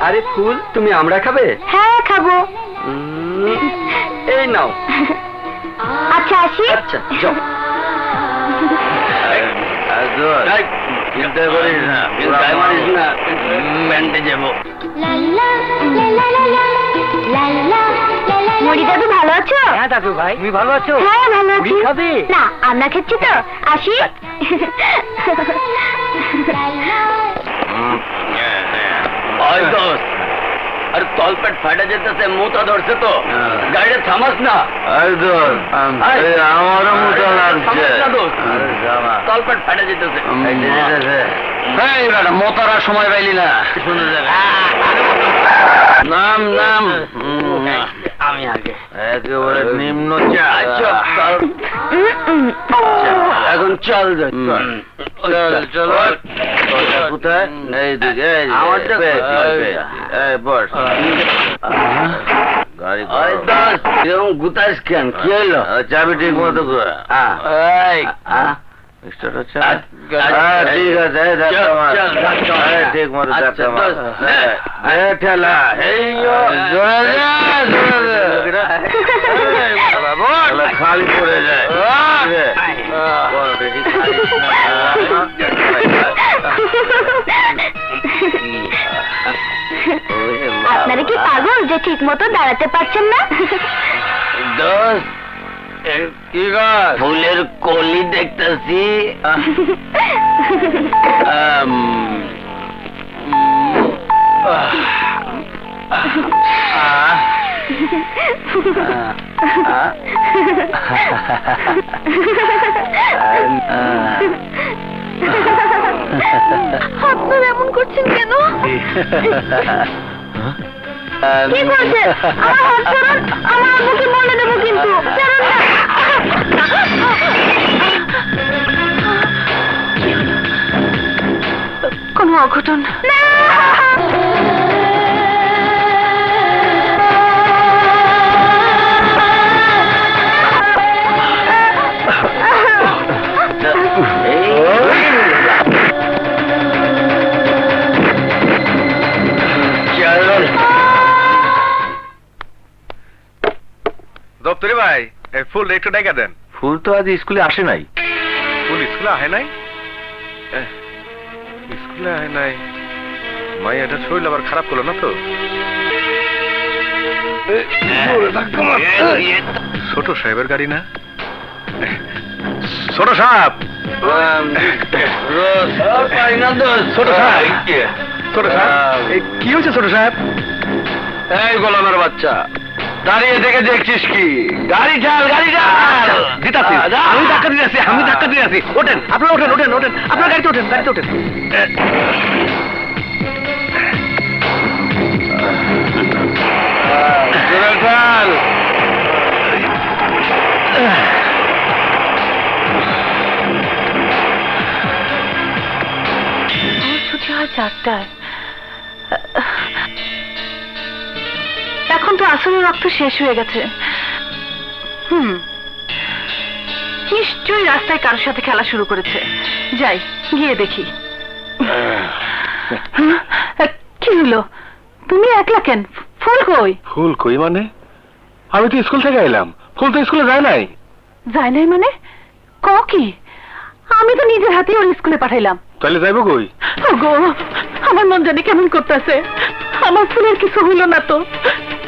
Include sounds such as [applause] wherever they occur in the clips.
আরে ফুল তুমি আমরা খাবে হ্যাঁ খাব এই নাও আচ্ছা আসি আচ্ছা যাও চিন্তা করিস না গায়ে মারিস না। প্যান্টে যাব মরি দাদু ভালো আছো? হ্যাঁ দাদু ভাই তুমি ভালো আছো? হ্যাঁ ভালো আছি। মুড়ি খাবে? না আমরা খাচ্ছি তো আসি। আরে তলপেট ফাটা যেতেছে মোতা ধরছে তো। গাড়িটা থামাস না। আমারও মোটা লাগছে থামাস না দোস্ত। আরে জামা। তলপেট ফাটা যেতেছে। এই যে যেতেছে। এই বেটা মোতার সময় পাইলি না। নাম নাম। আমি আগে। একেবারে নিম্ন। এখন চল চল। চল কোথায়? এই দিকে বস। গাড়ি গুতাস কেন? কি হইল? চাবি ঠিক মতো? স্টার্ট হচ্ছে না? আচ্ছা, হ্যাঁ, ঠিক আছে ঠিক মতো আচ্ছা, হ্যাঁ, ঠেলা, বল। শালা খালি পড়ে যায়। আপনারা কি পাগল যে ঠিক মতো দাঁড়াতে পারছেন না? দোস্ত কি গাছ? ফুলের কলি দেখতেছি। আপনারা এমন করছেন কেন? কি করছেন আমার হাত ছাড়ুন আমার আম্মুকে বলে দেবো কোনো অঘটন দপ্তরি ভাই ফুল একটু ডেকে দেন। ফুল তো আজ স্কুলে আসে নাই। ফুল স্কুলে আহে নাই? এহ, স্কুলে নাই। মাই এটা শরীর আবার খারাপ করল না তো? ছোট সাহেবের গাড়ি না? ছোট সাহেব! ছোট সাহেব। ছোট সাহেব এই, কি হয়েছে ছোট সাহেব? এই গোলামের বাচ্চা। দাঁড়িয়ে দেখে দেখছিস কি? গাড়ি ঢাল গাড়ি ঢাল দিতাছি। আমি ধাক্কা দিয়ে আছি আমি ধাক্কা দিয়ে আছি ওঠেন আপনারা ওঠেন ওঠেন ওঠেন। আপনার গাড়িতে ওঠেন গাড়িতে ওঠেন। ঢাল আমার ছুটি হয় চারটায় এখন তো আসলে রক্ত শেষ হয়ে গেছে। হুম। নিশ্চয়ই রাস্তায় কারোর সাথে খেলা শুরু করেছে। যাই গিয়ে দেখি। কি হলো? তুমি একলা কেন? ফুল কই? ফুল কই মানে? আমি তো স্কুল থেকে এলাম। ফুল তো স্কুলে যায় নাই। যায় নাই মানে? ক কি? আমি তো নিজের হাতে ওর স্কুলে পাঠাইলাম। তাহলে যাইব কই? ওগো আমার মন জানি কেমন করতেছে। আমার ফুলের কিছু হইল না তো।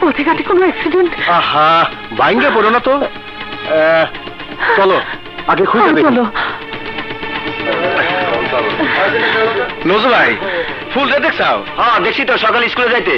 পথে ঘাটে কোনো অ্যাক্সিডেন্ট আহা বাইঙ্গে পড়ো না তো। আহ, চলো আগে খুঁজে দেখি। চলো। নজর ভাই ফুল দেখছাও হ্যাঁ দেখছি তো সকাল স্কুলে যাইতে।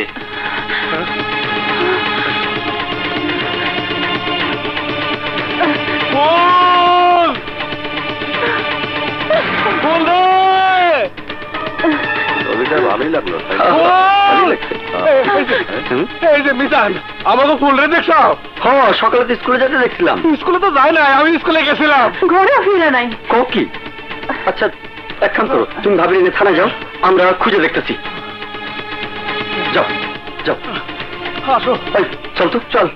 এই যে- হুম? এই যে মিজান আমাকে ফুল রে দেখছাও হ্যাঁ সকালে তো স্কুলে যেতে দেখছিলাম। স্কুলে তো যাই না আমি স্কুলে গেছিলাম। ঘরেও ফিরে নাই। কি আচ্ছা এক কাম করো তুমি ভাবি নিয়ে থানায় যাও আমরা খুঁজে দেখতেছি। যাও যাও। আসো। চল তো চল।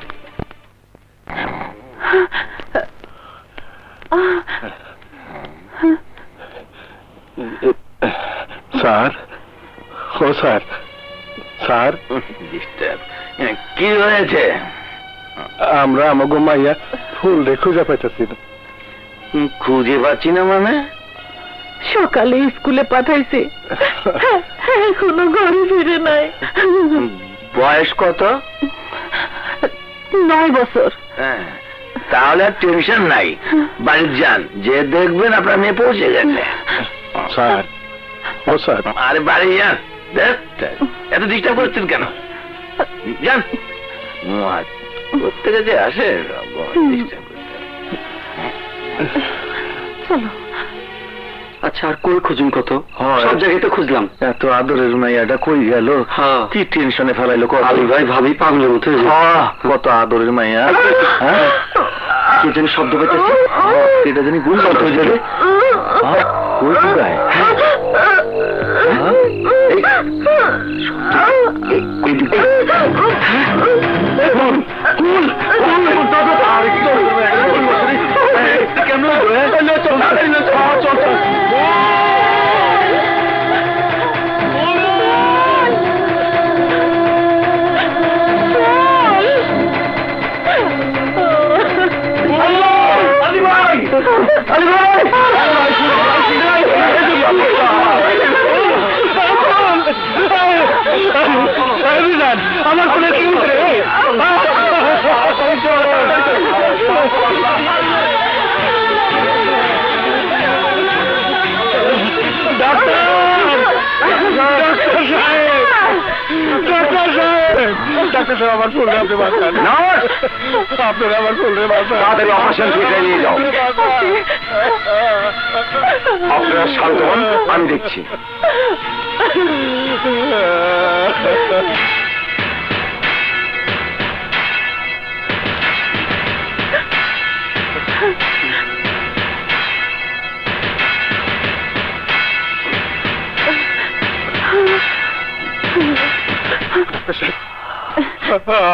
স্যার ও স্যার। স্যার। ডিস্টার্ব কি হয়েছে? আমরা আমাগো মাইয়া ফুল খুঁজে পাইতেছি না। খুঁজে পাচ্ছি না মানে? সকালে স্কুলে পাঠাইছে। এখনও ঘরে ফিরে নাই। বয়স কত? নয় বছর। হ্যাঁ, তাহলে আর টেনশন নাই। বাড়ির যান যে দেখবেন আপনার মেয়ে পৌঁছে গেছে। স্যার ও স্যার। আরে বাড়ি যান। এত ডিস্টার্ব করছেন কেন? যান। মহাজ প্রত্যেকে যে আসে ডিস্টার্ব চলো। আচ্ছা আর কই খুঁজুন কত? সব জায়গায় তো খুঁজলাম। এত আদরের মাইয়াটা কই গেল? হ্যাঁ কি টেনশনে ফেলাইলো কত? আলী ভাই ভাবি পাগলের মতো কত আদরের মাইয়া। হ্যাঁ কে জানি শব্দ পাইতেছে এটা জানি গুণ কত হয়ে যাবে। কই গায় হ্যাঁ? এই, এই- এইদিকে। কুল, কুল, কুল, দাদা, আর কি করবে? কুল মশারি। এই, কেমন হ্যাঁ? চল, চল, চল, চল। আমার ফোনে কি উঠে ডাক্তার সাহেব আমার ফুল রে আপনি বাঁচান আপনারা আমার ফুল রে বাঁচান তাড়াতাড়ি নিয়ে যাও। আপনারা শান্ত হন আমি দেখছি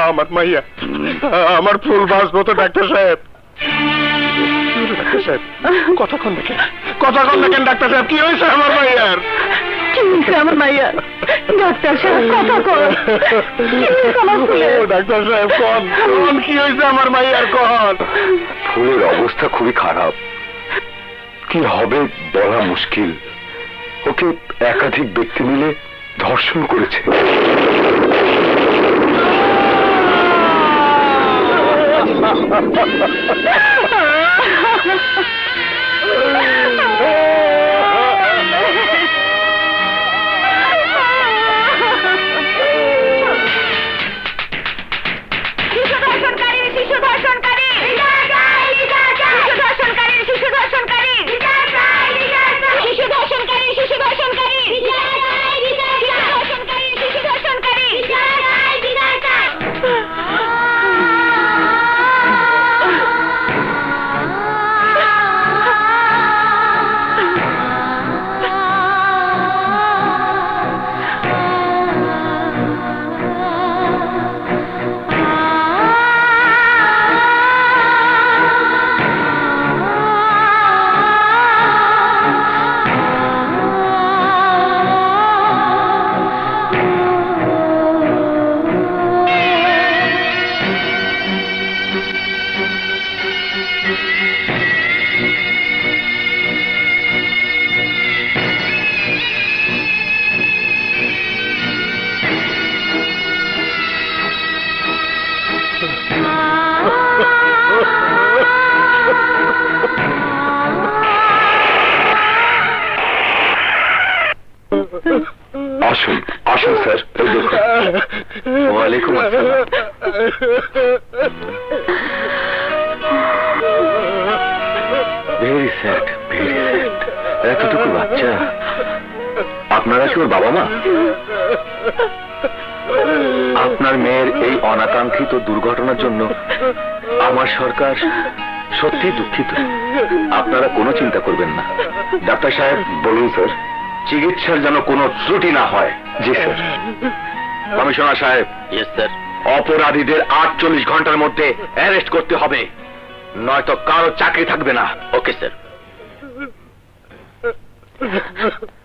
আমার মাইয়া আমার ফুল বাঁচবো তো ডাক্তার সাহেব। ডাক্তার সাহেব কথা কন দেখেন কথা কন দেখেন ডাক্তার সাহেব কি হয়েছে আমার মাইয়ার? কি হয়েছে আমার মাইয়া ডাক্তার সাহেব কথা কর কি হয়েছে আমার ফুলের? ও, ডাক্তার সাহেব কন কন কি হয়েছে আমার মাইয়ার কন? ফুলের অবস্থা খুবই খারাপ। কি হবে বলা মুশকিল। ওকে একাধিক ব্যক্তি মিলে ধর্ষণ করেছে। আসসালাম [laughs] [laughs] ভেরি স্যাড ভেরি স্যাড এতটুকু বাচ্চা। আপনারা কি ওর বাবা মা? আপনার মেয়ের এই অনাকাঙ্ক্ষিত দুর্ঘটনার জন্য আমার সরকার সত্যি দুঃখিত। আপনারা কোনো চিন্তা করবেন না। ডাক্তার সাহেব বলুন স্যার চিকিৎসার যেন কোনো ত্রুটি না হয়। জি স্যার। কমিশনার সাহেব ইয়েস স্যার অপরাধীদের আটচল্লিশ ঘণ্টার মধ্যে অ্যারেস্ট করতে হবে। নয়তো কারও চাকরি থাকবে না। Okay sir [laughs]